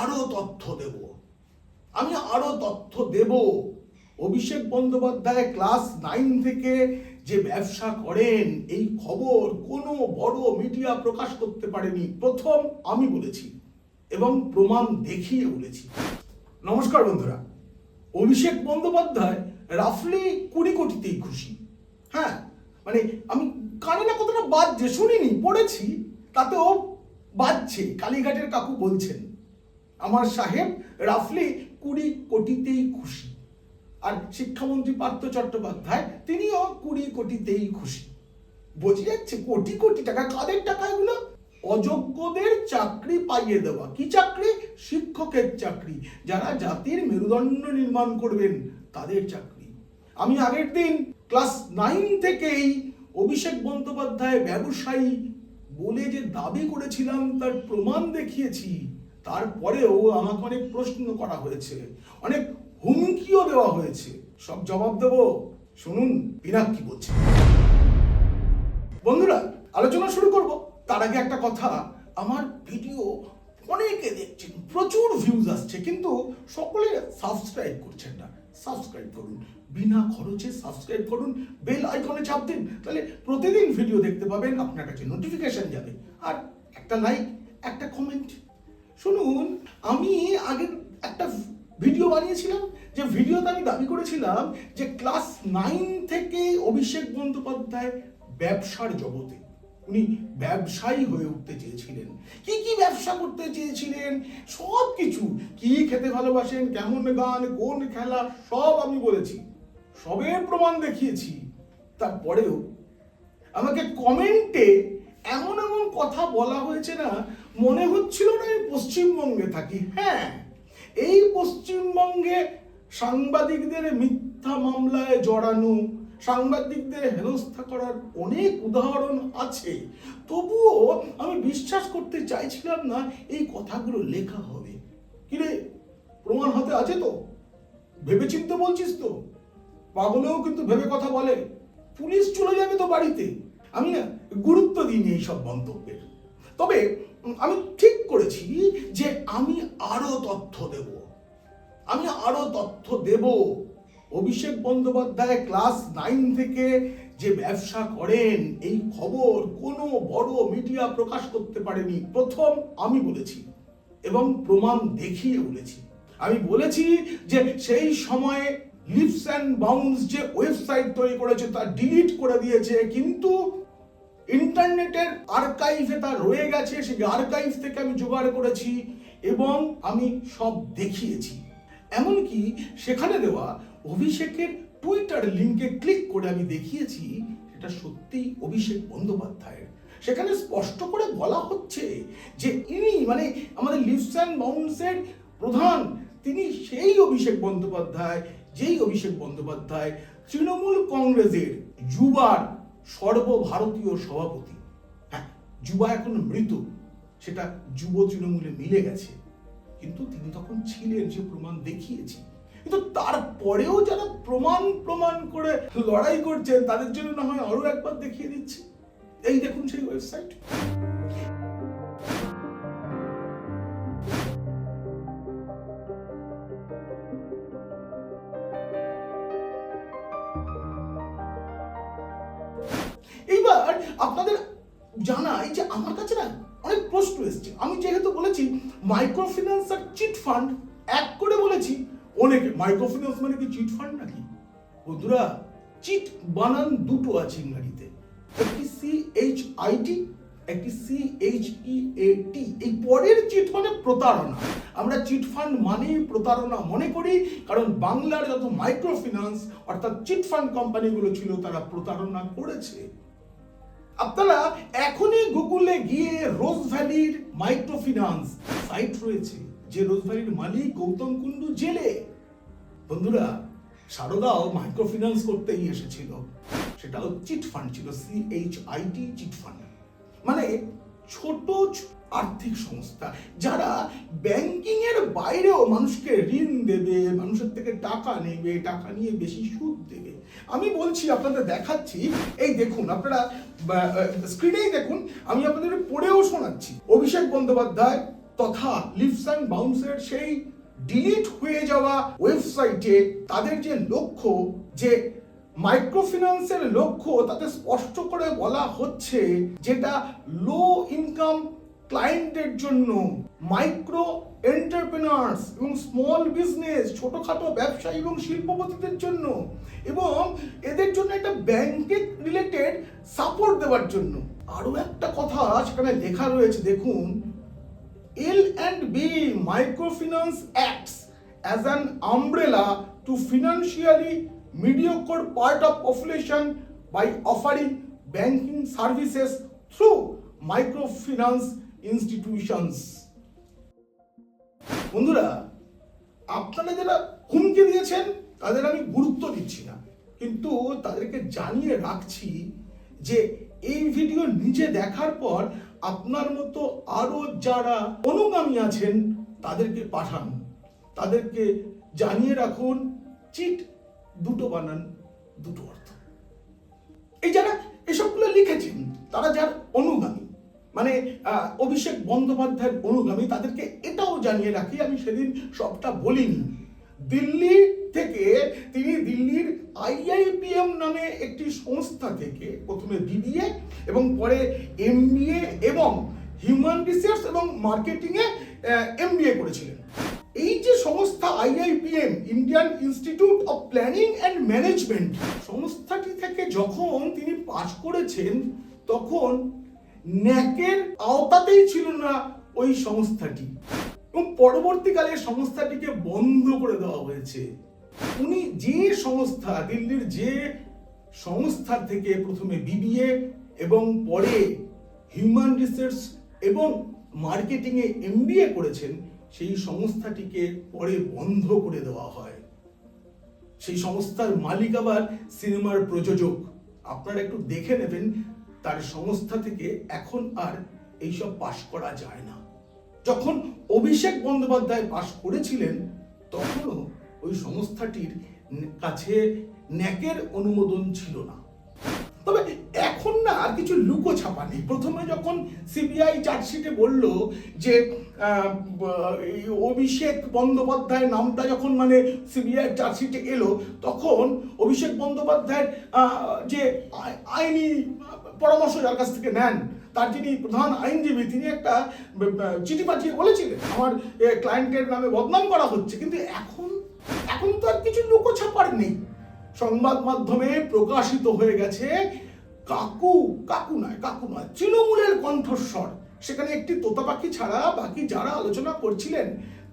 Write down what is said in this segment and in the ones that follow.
আরও তথ্য দেব। আমি আরও তথ্য দেব। অভিষেক বন্দ্যোপাধ্যায় ক্লাস নাইন থেকে যে ব্যবসা করেন, এই খবর কোনো বড় মিডিয়া প্রকাশ করতে পারেনি। প্রথম আমি বলেছি এবং প্রমাণ দেখিয়ে বলেছি। নমস্কার বন্ধুরা। অভিষেক বন্দ্যোপাধ্যায় রাফলি কুড়ি কোটিতেই খুশি। হ্যাঁ মানে আমি কানে না কতটা বাজছে, শুনিনি, পড়েছি, তাতেও বাজছে। কালীঘাটের কাকু বলছেন আমার সাহেব রাফলি কুড়ি কোটিতেই খুশি। আর শিক্ষামন্ত্রী পার্থ চট্টোপাধ্যায়, তিনিও কুড়ি কোটিতেই খুশি। বোঝা যাচ্ছে কোটি কোটি টাকা, কাদের টাকা এগুলো? অযোগ্যদের চাকরি পাইয়ে দেওয়া। কি চাকরি? শিক্ষকের চাকরি। যারা জাতির মেরুদণ্ড নির্মাণ করবেন, তাদের চাকরি। আমি আগের দিন ক্লাস নাইন থেকেই অভিষেক বন্দ্যোপাধ্যায় ব্যবসায়ী বলে যে দাবি করেছিলাম, তার প্রমাণ দেখিয়েছি। তারপরেও আমাকে অনেক প্রশ্ন করা হয়েছে, অনেক হুমকিও দেওয়া হয়েছে। সব জবাব দেব। শুনুন, পিনাক কি বলছে। বন্ধুরা, আলোচনা শুরু করব। তার আগে একটা কথা, আমার ভিডিও অনেকে দেখছেন, প্রচুর ভিউজ আসছে, কিন্তু সকলে সাবস্ক্রাইব করছেন না। সাবস্ক্রাইব করুন। বিনা খরচে সাবস্ক্রাইব করুন বেল আইকনে চাপ দিন, তাহলে প্রতিদিন ভিডিও দেখতে পাবেন, আপনার কাছে নোটিফিকেশন যাবে। আর একটা লাইক একটা কমেন্ট শুনুন, আমি আগে একটা ভিডিও বানিয়েছিলাম, যে ভিডিওতে আমি দাবি করেছিলাম যে ক্লাস নাইন থেকে অভিষেক বন্দ্যোপাধ্যায় ব্যবসার জগতে। উনি ব্যবসায়ী হয়ে উঠতে চেয়েছিলেন। কি কি ব্যবসা করতে চেয়েছিলেন? সব কিছু কি খেতে ভালোবাসেন? কেমন গান? কোন খেলা? সব আমি বলেছি। সবের প্রমাণ দেখিয়েছি। তারপরেও আমাকে কমেন্টে এমন এমন কথা বলা হয়েছে না মনে হচ্ছিল না আমি পশ্চিমবঙ্গে থাকি। হ্যাঁ এই পশ্চিমবঙ্গে সাংবাদিকদের মিথ্যা মামলায় জড়ানো, সাংবাদিকদের হেনস্থা করার অনেক উদাহরণ আছে। তবুও আমি বিশ্বাস করতে চাইছিলাম না এই কথাগুলো লেখা হবে। কিরে প্রমাণ হাতে আছে তো? ভেবেচিন্তে বলছিস তো? পাগলেও কিন্তু ভেবে কথা বলে। পুলিশ চলে যাবে তো বাড়িতে। আমি না গুরুত্ব দিইনি এইসব মন্তব্যের। তবে আমি ঠিক করেছি যে আমি আরও তথ্য দেব। আমি আরও তথ্য দেব। অভিষেক বন্দ্যোপাধ্যায় ক্লাস নাইন থেকে যে ব্যবসা করেন, এই খবর কোনো বড় মিডিয়া প্রকাশ করতে পারেনি। প্রথম আমি বলেছি এবং প্রমাণ দেখিয়ে বলেছি। আমি বলেছি যে সেই সময়ে লিপস অ্যান্ড বাউন্স যে ওয়েবসাইট তৈরি করেছে তা ডিলিট করে দিয়েছে, কিন্তু ইন্টারনেটের আর্কাইভে তা রয়ে গেছে, সেই আর্কাইভ থেকে আমি জোগাড় করেছি এবং আমি সব দেখিয়েছি। এমনকি সেখানে দেওয়া অভিষেকের টুইটার লিঙ্কে ক্লিক করে আমি দেখিয়েছি, সেটা সত্যিই অভিষেক বন্দ্যোপাধ্যায়ের। সেখানে স্পষ্ট করে বলা হচ্ছে যে ইনি মানে আমাদের লিপস অ্যান্ড বাউন্সের প্রধান, তিনি সেই অভিষেক বন্দ্যোপাধ্যায়, যেই অভিষেক বন্দ্যোপাধ্যায় তৃণমূল কংগ্রেসের যুবার সর্বভারতীয় সভাপতি। হ্যাঁ যুবা এখন মৃত, সেটা যুব তৃণমূলে মিলে গেছে। কিন্তু তিনি তখন ছিলেন যে প্রমাণ দেখিয়েছি। কিন্তু তারপরেও যারা প্রমাণ প্রমাণ করে লড়াই করছেন, তাদের জন্য না হয় আরও একবার দেখিয়ে দিচ্ছে। এই দেখুন সেই ওয়েবসাইট আপনাদের জানাই যে আমার কাছে না অনেক প্রশ্ন এসছে। আমি যেহেতু বলেছি মাইক্রো ফিন্যান্স আর চিট ফান্ড এক করে বলেছি, অনেকে মাইক্রো ফিন্যান্স মানে কি চিট ফান্ড নাকি? বন্ধুরা চিট বানান দুটো আছে ইংরাজিতে। একটি সি এইচ আই টি একটি সি এইচ ই এ টি এই পরের চিট মানে প্রতারণা। আমরা চিট ফান্ড মানেই প্রতারণা মনে করি, কারণ বাংলার যত মাইক্রো ফিন্যান্স অর্থাৎ চিট ফান্ড কোম্পানিগুলো ছিল, তারা প্রতারণা করেছে। আপনারা এখনই গুগলে গিয়ে রোজ ভ্যালির মাইক্রো ফিন্যান্স সাইট রয়েছে, যে রোজ ভ্যালির মালিক গৌতম কুন্ডু জেলে। বন্ধুরা, সারদাও মাইক্রো ফিন্যান্স করতেই এসেছিল। সেটাও চিট ফান্ড ছিল C H I T chit fund. মানে ছোট আর্থিক সংস্থা, যারা ব্যাংকিং এর বাইরেও মানুষকে ঋণ দেবে, মানুষের থেকে টাকা নেবে, টাকা নিয়ে বেশি সুদ দেবে। আমি বলছি, আপনাদের দেখাচ্ছি। এই দেখুন, আপনারা স্ক্রিনেই দেখুন, আমি আপনাদের পড়েও শোনাচ্ছি। অভিষেক বন্দ্যোপাধ্যায় তথা লিপস অ্যান্ড বাউন্সের সেই ডিলিট হয়ে যাওয়া ওয়েবসাইটে তাদের যে লক্ষ্য, যে মাইক্রোফিন্যান্সের লক্ষ্য, তাতে স্পষ্ট করে বলা হচ্ছে যেটা লো ইনকাম ক্লায়েন্টের জন্য মাইক্রো এন্টারপ্রেনার্স এবং স্মল বিজনেস ছোটোখাটো ব্যবসায়ী এবং শিল্পপতিদের জন্য এবং এদের জন্য একটা ব্যাংকের রিলেটেড সাপোর্ট দেওয়ার জন্য। আরও একটা কথা সেখানে লেখা রয়েছে, দেখুন। L and B microfinance acts as an umbrella to financially mediocre part of population by offering banking services through microfinance institutions. বন্ধুরা, আপনারা যারা হুমকি দিয়েছেন, তাদের আমি গুরুত্ব দিচ্ছি না। কিন্তু তাদেরকে জানিয়ে রাখছি যে এই ভিডিও নিজে দেখার পর আপনার মতো আরও যারা অনুগামী আছেন, তাদেরকে পাঠান। তাদেরকে জানিয়ে রাখুন, চিট, দুটো বানান, দুটো অর্থ। এই যারা এসবগুলো লিখেছেন, তারা যার অনুগামী মানে অভিষেক বন্দ্যোপাধ্যায়ের অনুগামী তাদেরকে এটাও জানিয়ে রাখি, আমি সেদিন সবটা বলিনি। দিল্লি থেকে তিনি দিল্লির আইআইপিএম নামে একটি সংস্থা থেকে, প্রথমে বিবিএ এবং পরে এমবিএ এবং হিউম্যান রিসোর্স এবং মার্কেটিংয়ে এমবিএ করেছিলেন। এই যে সংস্থা IIPM, Indian Institute of Planning and Management, সংস্থাটি থেকে যখন তিনি পাশ করেছেন, তখন ন্যাকের আওতাতেই ছিল না ওই সংস্থাটি। এবং পরবর্তীকালে সংস্থাটিকে বন্ধ করে দেওয়া হয়েছে। উনি যে সংস্থা, দিল্লির যে সংস্থা থেকে প্রথমে বিবিএ এবং পরে হিউম্যান রিসোর্স এবং মার্কেটিংয়ে এমবিএ করেছেন, সেই সংস্থাটিকে পরে বন্ধ করে দেওয়া হয়। সেই সংস্থার মালিক আবার সিনেমার প্রযোজক। আপনারা একটু দেখে নেবেন তার সংস্থা থেকে এখন আর এইসব পাশ করা যায় না। যখন অভিষেক বন্দ্যোপাধ্যায় পাশ করেছিলেন, তখনও ওই সংস্থাটির কাছে ন্যাকের অনুমোদন ছিল না। তবে এখন না আর কিছু লুকো ছাপা নেই। প্রথমে যখন সিবিআই চার্জশিটে বলল যে অভিষেক বন্দ্যোপাধ্যায় নামটা যখন মানে সিবিআই চার্জশিটে এলো, তখন অভিষেক বন্দ্যোপাধ্যায়ের যে আই- আইনি পরামর্শ যার কাছ থেকে নেন, তার যিনি প্রধান আইনজীবী, তিনি একটা চিঠি পাঠিয়ে বলেছিলেন, আমার ক্লায়েন্টের নামে বদনাম করা হচ্ছে। কিন্তু এখন এখন তো আর কিছু লুকো ছাপার নেই। সংবাদ মাধ্যমে প্রকাশিত হয়ে গেছে, কাকু কাকু নয় কাকু নয়, তৃণমূলের কণ্ঠস্বর। সেখানে একটি তোতা পাখি ছাড়া বাকি যারা আলোচনা করছিলেন,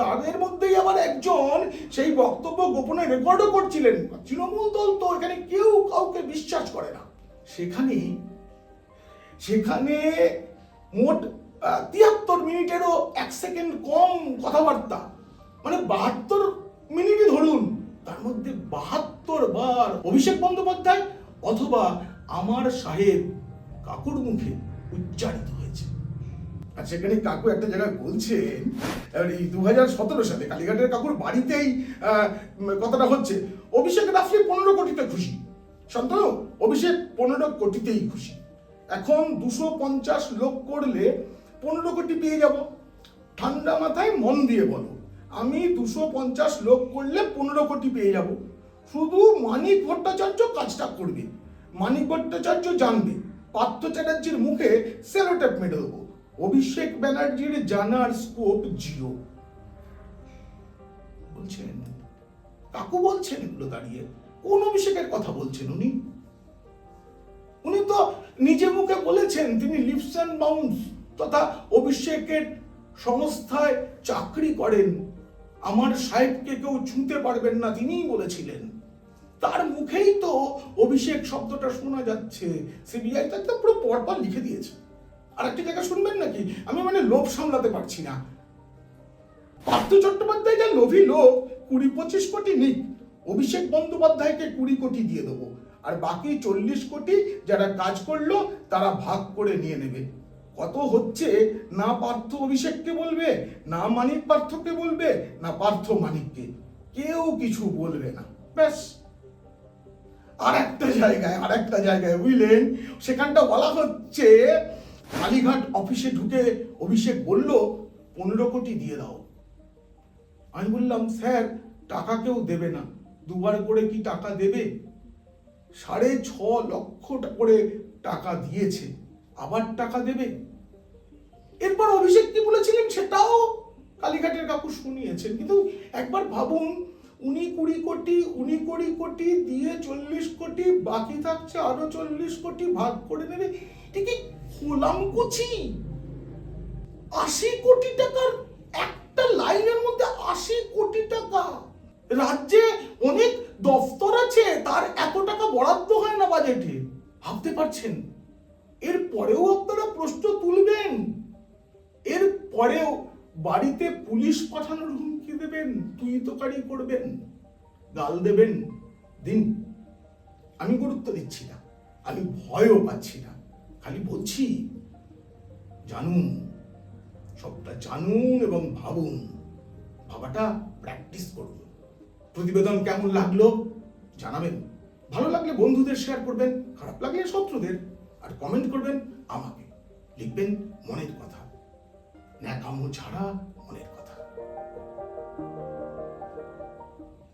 তাদের মধ্যেই আবার একজন সেই বক্তব্য গোপনে রেকর্ডও করছিলেন। তৃণমূল দল তো এখানে কেউ কাউকে বিশ্বাস করে না। সেখানে সেখানে মোট তিয়াত্তর মিনিটেরও এক সেকেন্ড কম কথাবার্তা। মানে বাহাত্তর মিনিটই ধরুন, তার মধ্যে বাহাত্তর বার অভিষেক বন্দ্যোপাধ্যায় অথবা আমার সাহেব কাকুর মুখে উচ্চারিত হয়েছে। আর সেখানে কাকু একটা জায়গায় বলছেন, এই দু হাজার সতেরো সালে কালীঘাটের কাকুর বাড়িতেই কথাটা হচ্ছে, অভিষেক রাফলি পনেরো কোটিতে খুশি। শান্তনু অভিষেক পনেরো কোটিতেই খুশি। এখন দুশো পঞ্চাশ লোক করলে পনেরো কোটি পেয়ে যাব। ঠান্ডা মাথায় মন দিয়ে বলো। আমি দুশো পঞ্চাশ লোক করলে পনেরো কোটি পেয়ে যাব। শুধু মানিক ভট্টাচার্য কাজটা করবে। মানিক ভট্টাচার্য জানবে। পার্থ চ্যাটার্জির মুখে সেলোটেপ মেরে দেবো। অভিষেক ব্যানার্জির জানার স্কোপ জিরো বলছেন? কাকু বলছেন এগুলো দাঁড়িয়ে। কোন অভিষেকের কথা বলছেন উনি? উনি তো নিজে মুখে বলেছেন, তিনি লিপস অ্যান্ড বাউন্স তথা অভিষেকের সংস্থায় চাকরি করেন। আমার সাহেবকে কেউ ছুঁতে পারবেন না, তিনিই বলেছিলেন। তার মুখেই তো অভিষেক শব্দটা শোনা যাচ্ছে। সিবিআই তাকে পুরো পরপর লিখে দিয়েছে। আর একটা জায়গা শুনবেন নাকি? আমি মানে লোভ সামলাতে পারছি না। পার্থ চট্টোপাধ্যায় যা লোভী লোক, কুড়ি পঁচিশ কোটি নিক, অভিষেক বন্দ্যোপাধ্যায়কে কুড়ি কোটি দিয়ে দেবো। আর বাকি চল্লিশ কোটি যারা কাজ করল, তারা ভাগ করে নিয়ে নেবে। কত হচ্ছে? না পার্থ অভিষেককে বলবে, না মানিক পার্থকে বলবে, না পার্থ মানিককে। কেউ কিছু বলবে না। ব্যাস। আর একটা জায়গায় আর একটা জায়গায়, বুঝলেন? সেখানটা বলা হচ্ছে, কালীঘাট অফিসে ঢুকে অভিষেক বলল, পনেরো কোটি দিয়ে দাও। আমি বললাম, স্যার, টাকা কেউ দেবে না। দুবার করে কি টাকা দেবে? সাড়ে ছ লক্ষ করে টাকা দিয়েছে। আবার টাকা দেবে? এরপর অভিষেক কি বলেছিলেন সেটাও কালীঘাটের কাকু শুনিয়েছেন। কিন্তু একবার ভাবুন, উনি কুড়ি কোটি, উনি কুড়ি কোটি, দিয়ে চল্লিশ কোটি, বাকি থাকছে আরও চল্লিশ কোটি ভাগ করে এটা কি হোলাম কুচি? আশি কোটি টাকার একটা লাইনের মধ্যে আশি কোটি টাকা। রাজ্যে অনেক দফতর আছে, তার এত টাকা বরাদ্দ হয় না বাজেটে ভাবতে পারছেন? এর পরেও আপনারা প্রশ্ন তুলবেন? এর পরেও বাড়িতে পুলিশ পাঠানোর হুমকি দেবেন তুই তোকারি করবেন, গাল দেবেন? দিন, আমি গুরুত্ব দিচ্ছি না, আমি ভয়ও পাচ্ছি না, খালি বলছি, জানুন, সবটা জানুন এবং ভাবুন। ভাবাটা প্র্যাকটিস করুন। প্রতিবেদন কেমন লাগল? জানাবেন। ভালো লাগলে বন্ধুদের শেয়ার করবেন, খারাপ লাগলে শত্রুদের, আর কমেন্ট করবেন আমাকে। লিখবেন মনের কথা। ন্যাকামো ছাড়া